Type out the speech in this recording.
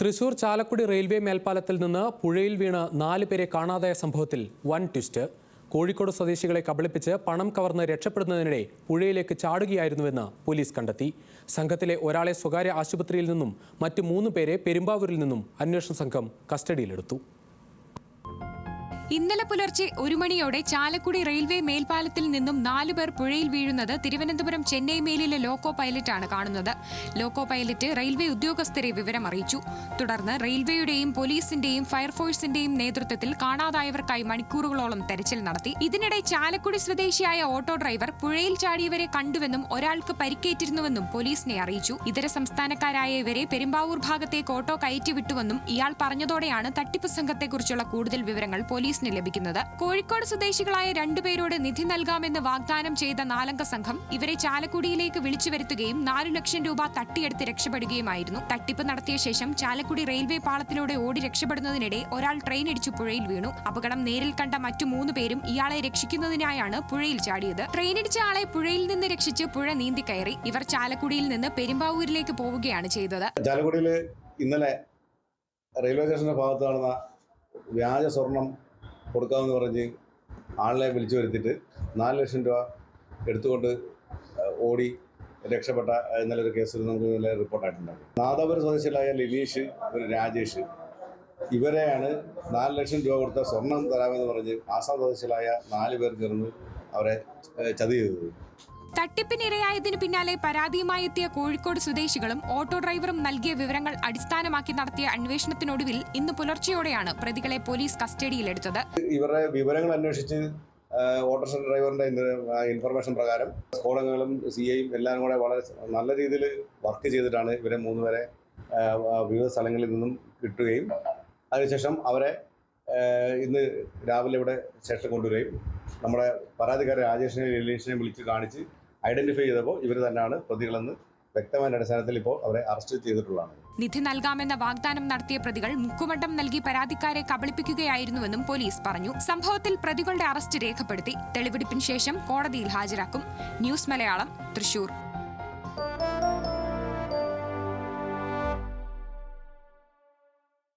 Thrissur Chalakudy railway മേൽപ്പാലത്തിൽ നിന്ന് പുഴയിൽ വീണ് നാല് പേരെ കാണാതായ സംഭവത്തിൽ വൺ ട്വിസ്റ്റ്. കോഴിക്കോട് സ്വദേശികളെ കബളിപ്പിച്ച് പണം കവർന്ന് രക്ഷപ്പെടുന്നതിനിടെ പുഴയിലേക്ക് ചാടുകയായിരുന്നുവെന്ന് പോലീസ് കണ്ടെത്തി. സംഘത്തിലെ ഒരാളെ സ്വകാര്യ ആശുപത്രിയിൽ നിന്നും മറ്റ് മൂന്ന് പേരെ പെരുമ്പാവൂരിൽ നിന്നും അന്വേഷണ സംഘം കസ്റ്റഡിയിലെടുത്തു. ഇന്നലെ പുലർച്ചെ ഒരു മണിയോടെ ചാലക്കുടി റെയിൽവേ മേൽപ്പാലത്തിൽ നിന്നും നാലുപേർ പുഴയിൽ വീഴുന്നത് തിരുവനന്തപുരം ചെന്നൈ മേലിലെ ലോക്കോ പൈലറ്റാണ് കാണുന്നത്. ലോക്കോ പൈലറ്റ് റെയിൽവേ ഉദ്യോഗസ്ഥരെ വിവരം അറിയിച്ചു. തുടർന്ന് റെയിൽവേയുടെയും പോലീസിന്റെയും ഫയർഫോഴ്സിന്റെയും നേതൃത്വത്തിൽ കാണാതായവർക്കായി മണിക്കൂറുകളോളം തെരച്ചിൽ നടത്തി. ഇതിനിടെ ചാലക്കുടി സ്വദേശിയായ ഓട്ടോ ഡ്രൈവർ പുഴയിൽ ചാടിയവരെ കണ്ടുവെന്നും ഒരാൾക്ക് പരിക്കേറ്റിരുന്നുവെന്നും പോലീസിനെ അറിയിച്ചു. ഇതര സംസ്ഥാനക്കാരായ ഇവരെ പെരുമ്പാവൂർ ഭാഗത്തേക്ക് ഓട്ടോ കയറ്റിവിട്ടുവെന്നും ഇയാൾ പറഞ്ഞതോടെയാണ് തട്ടിപ്പ് സംഘത്തെക്കുറിച്ചുള്ള കൂടുതൽ വിവരങ്ങൾ പോലീസിന് ലഭിക്കുന്നത്. കോഴിക്കോട് സ്വദേശികളായ രണ്ടുപേരോട് നിധി നൽകാമെന്ന് വാഗ്ദാനം ചെയ്ത നാലംഗ സംഘം ഇവരെ ചാലക്കുടിയിലേക്ക് വിളിച്ചു വരുത്തുകയും നാലു ലക്ഷം രൂപ തട്ടിയെടുത്ത് രക്ഷപ്പെടുകയുമായിരുന്നു. തട്ടിപ്പ് നടത്തിയ ശേഷം ചാലക്കുടി റെയിൽവേ പാളത്തിലൂടെ ഓടി രക്ഷപ്പെടുന്നതിനിടെ ഒരാൾ ട്രെയിൻ ഇടിച്ചു പുഴയിൽ വീണു. അപകടം നേരിൽ കണ്ട മറ്റു മൂന്ന് പേരും ഇയാളെ രക്ഷിക്കുന്നതിനായാണ് പുഴയിൽ ചാടിയത്. ട്രെയിനിടിച്ച ആളെ പുഴയിൽ നിന്ന് രക്ഷിച്ച് പുഴ നീന്തി കയറി. ഇവർ ചാലക്കുടിയിൽ നിന്ന് പെരുമ്പാവൂരിലേക്ക് പോവുകയാണ് ചെയ്തത്. ചാലക്കുടിയിൽ ഇന്നലെ റെയിൽവേ സ്റ്റേഷന്റെ ഭാഗത്ത് നടന്ന വ്യാജ സ്വർണം കൊടുക്കാമെന്ന് പറഞ്ഞ് ആളിനെ വിളിച്ചു വരുത്തിയിട്ട് നാല് ലക്ഷം രൂപ എടുത്തുകൊണ്ട് ഓടി രക്ഷപ്പെട്ട എന്നുള്ളൊരു കേസിൽ നമുക്ക് നല്ല റിപ്പോർട്ടായിട്ടുണ്ടാകും നാദാപുരം സ്വദേശികളായ ലിനീഷ് ഒരു രാജേഷ്. ഇവരെയാണ് നാല് ലക്ഷം രൂപ കൊടുത്ത സ്വർണം തരാമെന്ന് പറഞ്ഞ് ആസാം സ്വദേശികളായ നാല് പേർ ചേർന്ന് അവരെ ചതി ചെയ്തത്. തട്ടിപ്പിനിരയായതിനു പിന്നാലെ പരാതിയുമായി എത്തിയ കോഴിക്കോട് സ്വദേശികളും ഓട്ടോ ഡ്രൈവറും നൽകിയ വിവരങ്ങൾ അടിസ്ഥാനമാക്കി നടത്തിയ അന്വേഷണത്തിനൊടുവിൽ ഇന്ന് പുലർച്ചെയോടെയാണ് പ്രതികളെ പോലീസ് കസ്റ്റഡിയിലെടുത്തത്. ഇവരുടെ വിവരങ്ങൾ അന്വേഷിച്ച് ഓട്ടോ ഡ്രൈവറിന്റെ ഇൻഫർമേഷൻ പ്രകാരം സ്ഫോടനങ്ങളും സി ഐയും എല്ലാം കൂടെ വളരെ നല്ല രീതിയിൽ വർക്ക് ചെയ്തിട്ടാണ് ഇവരെ മൂന്നുപേരെ വിവിധ സ്ഥലങ്ങളിൽ നിന്നും കിട്ടുകയും അതിനുശേഷം അവരെ ഇന്ന് രാവിലെ ഇവിടെ സ്റ്റേഷൻ കൊണ്ടുവരികയും നമ്മുടെ പരാതിക്കാരെ രാജേഷിനെ ലലീഷിനെ വിളിച്ച് കാണിച്ച് ഐഡന്റിഫൈ ചെയ്തപ്പോൾ ഇവർ തന്നെയാണ് പ്രതികളെന്ന് വ്യക്തമായ അടിസ്ഥാനത്തിൽ ഇപ്പോൾ അവരെ അറസ്റ്റ് ചെയ്തിട്ടുള്ളതാണ്. നിധി നൽകാമെന്ന വാഗ്ദാനം നടത്തിയ പ്രതികൾ മുക്കുവട്ടം നൽകി പരാതിക്കാരെ കബളിപ്പിക്കുകയായിരുന്നുവെന്നും പോലീസ് പറഞ്ഞു. സംഭവത്തിൽ പ്രതികളുടെ അറസ്റ്റ് രേഖപ്പെടുത്തി തെളിവെടുപ്പിന് ശേഷം കോടതിയിൽ ഹാജരാക്കും. ന്യൂസ് മലയാളം തൃശൂർ.